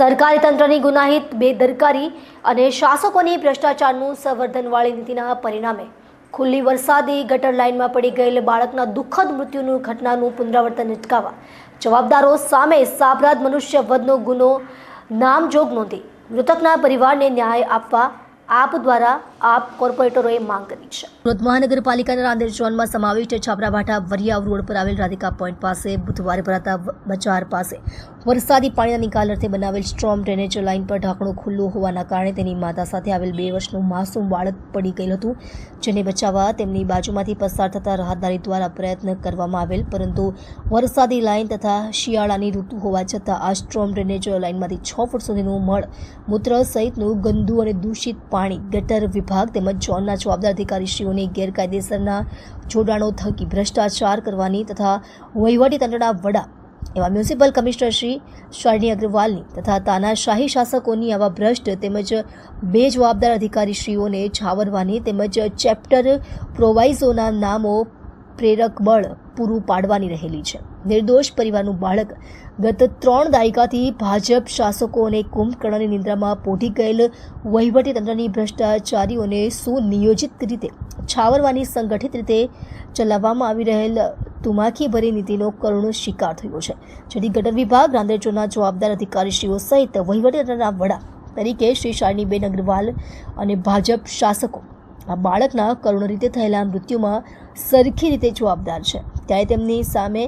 સરકારી તંત્રની ગુનાહિત, બેદરકારી અને શાસકોની ભ્રષ્ટાચારનું સંવર્ધનવાળી નીતિના પરિણામે ખુલ્લી વરસાદી ગટર લાઇનમાં પડી ગયેલ બાળકના દુઃખદ મૃત્યુનું ઘટનાનું પુનરાવર્તન અટકાવવા જવાબદારો સામે સાપરાધ મનુષ્ય વધનો ગુનો, નામજોગ નોંધી મૃતકના પરિવારને ન્યાય આપવા આપ દ્વારા આપ કોર્પોરેટરોએ માંગ કરી છે. સુરત મહાનગરપાલિકાના રાંદેર ઝોનમાં સમાવિષ્ટ છાપરાભાઠા વરિયાવ રોડ પર આવેલ રાધિકા પોઈન્ટ પાસે, બુધવારે ભરાતા બજાર પાસે. વરસાદી પાણીના નિકાલ અર્થે બનાવેલ સ્ટ્રોમ ડ્રેનેજ લાઇન પર ઢાંકણું ખુલ્લું હોવાના કારણે તેની માતા સાથે આવેલ બે વર્ષનું માસૂમ બાળક પડી ગયેલ હતું, જેને બચાવવા તેમની બાજુમાંથી પસાર થતા રાહતદારી દ્વારા પ્રયત્ન કરવામાં આવેલ, પરંતુ વરસાદી લાઇન તથા શિયાળાની ઋતુ હોવા છતાં આ સ્ટ્રોમ ડ્રેનેજ લાઇનમાંથી છ ફૂટ સુધીનું મળ, મૂત્ર સહિતનું ગંદુ અને દૂષિત પાણી ગટર વિભાગ તેમજ ઝોનના જવાબદાર અધિકારીશ્રીઓની ગેરકાયદેસરના જોડાણો થકી ભ્રષ્ટાચાર કરવાની તથા વહીવટીતંત્રના વડા એવા મ્યુનિસિપલ કમિશનર શ્રી શાલિની અગ્રવાલની તથા તાનાશાહી શાસકોની આવા ભ્રષ્ટ તેમજ બે જવાબદાર અધિકારીશ્રીઓને છાવરવાની તેમજ ચેપ્ટર પ્રોવાઇઝોના નામો પ્રેરક બળ પૂરું પાડવાની રહેલી છે. નિર્દોષ પરિવારનું બાળક ગત ત્રણ દાયકાથી ભાજપ શાસકો અને કુંભકર્ણની નિંદ્રામાં પોઢી ગયેલ વહીવટી તંત્રની ભ્રષ્ટાચારીઓને સુનિયોજિત રીતે છાવરવાની સંગઠિત રીતે ચલાવવામાં આવી રહેલ તુમાખીભરી નીતિનો કરુણ શિકાર થયો છે. જેથી ગટર વિભાગ રાંદેચોના જવાબદાર અધિકારીશ્રીઓ સહિત વહીવટીતંત્રના વડા તરીકે શ્રી શાલિનીબેન અગ્રવાલ અને ભાજપ શાસકો આ બાળકના કરુણ રીતે થયેલા મૃત્યુમાં સરખી રીતે જવાબદાર છે. ત્યારે તેમની સામે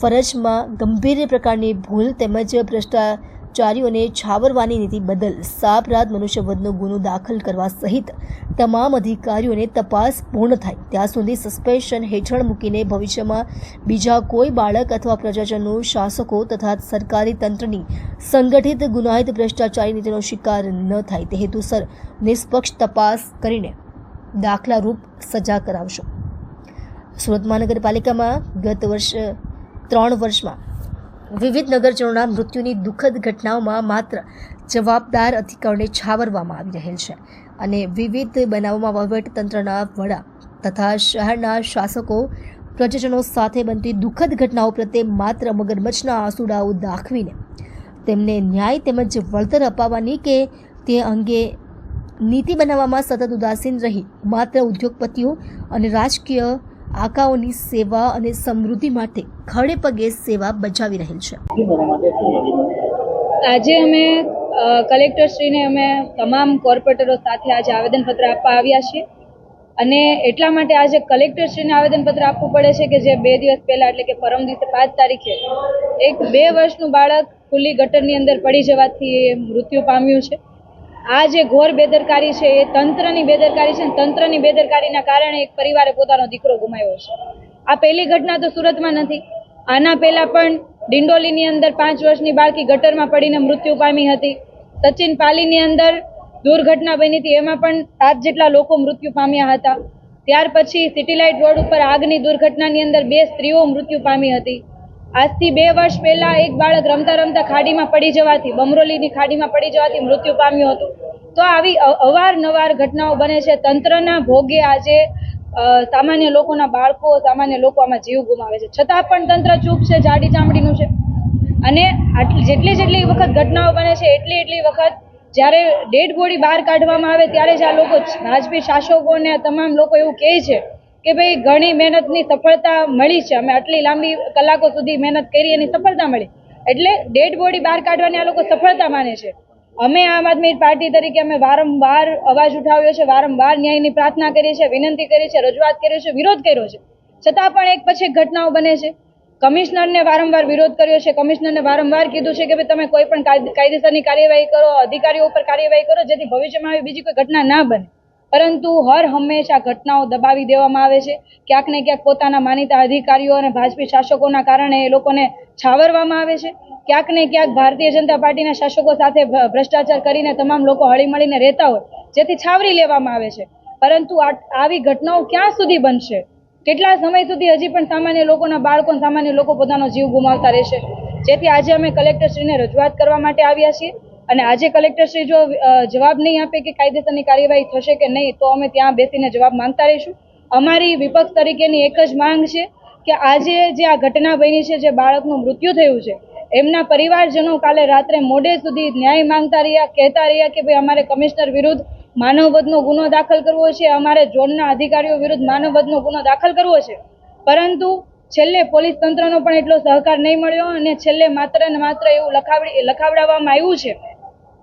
ફરજમાં ગંભીર પ્રકારની ભૂલ તેમજ ભ્રષ્ટાચારીઓને છાવરવાની નીતિ બદલ સાપરાધ મનુષ્યવધનો ગુનો દાખલ કરવા સહિત તમામ અધિકારીઓને તપાસ પૂર્ણ થાય. ત્યાં સુધી સસ્પેન્શન હેઠળ મૂકીને ભવિષ્યમાં બીજા કોઈ બાળક અથવા પ્રજાજનનું શાસકો તથા સરકારી તંત્રની સંગઠિત ગુનાહિત ભ્રષ્ટાચારી નીતિનો શિકાર ન થાય તે હેતુસર નિષ્પક્ષ તપાસ કરીને દાખલારૂપ સજા કરાવશો. સુરત મહાનગરપાલિકામાં ગત વર્ષ ત્રણ વર્ષમાં વિવિધ નગરજનોના મૃત્યુની દુઃખદ ઘટનાઓમાં માત્ર જવાબદાર અધિકારીઓને છાવરવામાં આવી રહેલ છે અને વિવિધ બનાવોમાં વહીવટતંત્રના વડા તથા શહેરના શાસકો, પ્રજાજનો સાથે બનતી દુઃખદ ઘટનાઓ પ્રત્યે માત્ર મગરમચ્છના આંસુડાઓ દાખવીને તેમને ન્યાય તેમજ વળતર અપાવવાની કે તે અંગે નીતિ બનાવવામાં સતત ઉદાસીન રહી માત્ર ઉદ્યોગપતિઓ અને રાજકીય આકાઓની સેવા અને સમૃદ્ધિ માટે ખડે પગે સેવા બજાવી રહેલ છે. આજે અમે કલેક્ટરશ્રીને અમે તમામ કોર્પોરેટરો સાથે આજે આવેદનપત્ર આપવા આવ્યા છીએ. અને એટલા માટે આજે કલેક્ટરશ્રીને આવેદનપત્ર આપવું પડે છે કે જે બે દિવસ પહેલાં, એટલે કે પરમ દિવસે પાંચ તારીખે, એક બે વર્ષનું બાળક ખુલ્લી ગટરની અંદર પડી જવાથી મૃત્યુ પામ્યું છે. આ જે ઘોર બેદરકારી છે, એ તંત્રની બેદરકારી છે તંત્રની બેદરકારીના કારણે એક પરિવારે પોતાનો દીકરો ગુમાવ્યો છે. આ પહેલી ઘટના તો સુરતમાં નથી. આના પહેલાં પણ ડિંડોલીની અંદર પાંચ વર્ષની બાળકી ગટરમાં પડીને મૃત્યુ પામી હતી. સચિન પાલીની અંદર દુર્ઘટના બની હતી. એમાં પણ સાત જેટલા લોકો મૃત્યુ પામ્યા હતા. ત્યાર પછી સિટીલાઇટ રોડ ઉપર આગની દુર્ઘટનાની અંદર બે સ્ત્રીઓ મૃત્યુ પામી હતી. આજથી બે વર્ષ પહેલા એક બાળક રમતા રમતા ખાડીમાં પડી જવાથી, બમરોલીની ખાડીમાં પડી જવાથી મૃત્યુ પામ્યું હતું. તો આવી અવારનવાર ઘટનાઓ બને છે. તંત્રના ભોગે આજે સામાન્ય લોકોના બાળકો, સામાન્ય લોકો આમાં જીવ ગુમાવે છે. છતાં પણ તંત્ર ચૂપ છે, જાડી ચામડીનું છે. અને આટલી, જેટલી જેટલી વખત ઘટનાઓ બને છે, એટલી એટલી વખત જ્યારે ડેડ બોડી બહાર કાઢવામાં આવે ત્યારે જ આ લોકો ભાજપી શાસકોને તમામ લોકો એવું કહે છે કે ભાઈ ઘણી મહેનતની સફળતા મળી છે. અમે આટલી લાંબી કલાકો સુધી મહેનત કરી એની સફળતા મળી. એટલે ડેડ બોડી બહાર કાઢવાની આ લોકો સફળતા માને છે. અમે આમ આદમી પાર્ટી તરીકે અમે વારંવાર અવાજ ઉઠાવ્યો છે, વારંવાર ન્યાયની પ્રાર્થના કરી છે, વિનંતી કરી છે, રજૂઆત કરી છે, વિરોધ કર્યો છે. છતાં પણ એક પછી ઘટનાઓ બને છે. કમિશનરને વારંવાર વિરોધ કર્યો છે. કમિશનરને વારંવાર કીધું છે કે ભાઈ તમે કોઈ પણ કાયદ- કાયદેસરની કાર્યવાહી કરો, અધિકારીઓ ઉપર કાર્યવાહી કરો, જેથી ભવિષ્યમાં આવી બીજી કોઈ ઘટના ના બને. પરંતુ હર હંમેશા ઘટનાઓ દબાવી દેવામાં આવે છે. ક્યાંક ને ક્યાંક પોતાના માનીતા અધિકારીઓ અને ભાજપી શાસકોના કારણે એ લોકોને છાવરવામાં આવે છે. ક્યાંક ને ક્યાંક ભારતીય જનતા પાર્ટીના શાસકો સાથે ભ્રષ્ટાચાર કરીને તમામ લોકો હળીમળીને રહેતા હોય, જેથી છાવરી લેવામાં આવે છે. પરંતુ આવી ઘટનાઓ ક્યાં સુધી બનશે? કેટલા સમય સુધી હજી પણ સામાન્ય લોકોના બાળકો સામાન્ય લોકો પોતાનો જીવ ગુમાવતા રહેશે? જેથી આજે અમે કલેક્ટરશ્રીને રજૂઆત કરવા માટે આવ્યા છીએ. અને આજે કલેક્ટરશ્રી જો જવાબ નહીં આપે કે કાયદેસરની કાર્યવાહી થશે કે નહીં, તો અમે ત્યાં બેસીને જવાબ માંગતા રહીશું. અમારી વિપક્ષ તરીકેની એક જ માંગ છે કે આજે જે આ ઘટના બની છે, જે બાળકનું મૃત્યુ થયું છે, એમના પરિવારજનો કાલે રાત્રે મોડે સુધી ન્યાય માંગતા રહ્યા, કહેતા રહ્યા કે ભાઈ અમારે કમિશનર વિરુદ્ધ માનવવધનો ગુનો દાખલ કરવો છે, અમારે ઝોનના અધિકારીઓ વિરુદ્ધ માનવવધનો ગુનો દાખલ કરવો છે. પરંતુ છેલ્લે પોલીસ તંત્રનો પણ એટલો સહકાર નહીં મળ્યો અને છેલ્લે માત્ર ને માત્ર એવું લખાવડી, લખાવડાવવામાં આવ્યું છે